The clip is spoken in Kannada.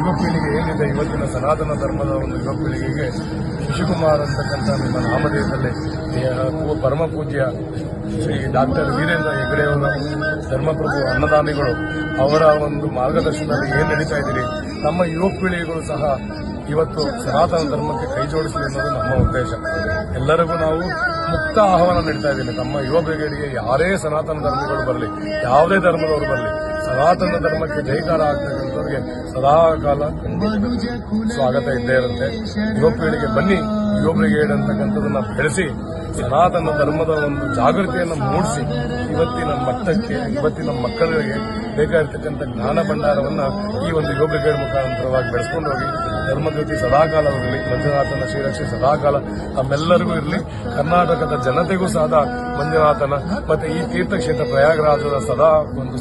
ಯುವ ಪೀಳಿಗೆ ಏನಿದೆ ಇವತ್ತಿನ ಸನಾತನ ಧರ್ಮದ ಒಂದು ಯುವ ಪೀಳಿಗೆಗೆ ಶಿಶುಕುಮಾರ್ ಅಂತಕ್ಕಂಥ ನಿಮ್ಮ ನಾಮಧೇಯದಲ್ಲಿ ಪರಮ ಪೂಜ್ಯ ಶ್ರೀ ಡಾಕ್ಟರ್ ವೀರೇಂದ್ರ ಹೆಗ್ಗಡೆಯವರ ಧರ್ಮಪ್ರಭು ಅನ್ನದಾನಿಗಳು, ಅವರ ಒಂದು ಮಾರ್ಗದರ್ಶನದಲ್ಲಿ ಏನು ನಡೀತಾ ಇದ್ದೀರಿ? ನಮ್ಮ ಯುವ ಪೀಳಿಗೆಗಳು ಸಹ ಇವತ್ತು ಸನಾತನ ಧರ್ಮಕ್ಕೆ ಕೈ ಜೋಡಿಸಲಿ ಅನ್ನೋದು ನಮ್ಮ ಉದ್ದೇಶ. ಎಲ್ಲರಿಗೂ ನಾವು ಮುಕ್ತ ಆಹ್ವಾನ ನೀಡ್ತಾ ಇದ್ದೀನಿ ನಮ್ಮ ಯುವ ಬ್ರಿಗೇಡ್ಗೆ ಯಾರೇ ಸನಾತನ ಧರ್ಮಗಳು ಬರಲಿ, ಯಾವುದೇ ಧರ್ಮದವರು ಬರಲಿ ಸನಾತನ ಧರ್ಮಕ್ಕೆ ಜೈಕಾರ ಆಗ್ತಕ್ಕಂಥವ್ರಿಗೆ ಸದಾ ಕಾಲ ಸ್ವಾಗತ ಇದ್ದೇ ಇರುತ್ತೆ. ಯುವ ಪೀಳಿಗೆ ಬನ್ನಿ, ಯುವ ಬ್ರಿಗೇಡ್ ಅಂತಕ್ಕಂಥದನ್ನ ಬೆಳೆಸಿ, ಸನಾತನ ಧರ್ಮದ ಒಂದು ಜಾಗೃತಿಯನ್ನು ಮೂಡಿಸಿ, ಇವತ್ತಿನ ಮಟ್ಟಕ್ಕೆ, ಇವತ್ತಿನ ಮಕ್ಕಳಿಗೆ ಬೇಕಾಗಿರ್ತಕ್ಕಂಥ ಜ್ಞಾನ ಭಂಡಾರವನ್ನು ಈ ಒಂದು ಯುವ ಬ್ರಿಗೇಡ್ ಮುಖಾಂತರವಾಗಿ ಬೆಳೆಸ್ಕೊಂಡು ಹೋಗಿ, ಧರ್ಮಜ್ಯೋತಿ ಸದಾಕಾಲ ಇರಲಿ, ಮಂಜುನಾಥನ ಶ್ರೀರಕ್ಷೆ ಸದಾಕಾಲ ತಮ್ಮೆಲ್ಲರಿಗೂ ಇರಲಿ, ಕರ್ನಾಟಕದ ಜನತೆಗೂ ಸಹ ಮಂಜುನಾಥನ, ಮತ್ತೆ ಈ ತೀರ್ಥಕ್ಷೇತ್ರ ಪ್ರಯಾಗರಾಜದ ಸದಾ ಒಂದು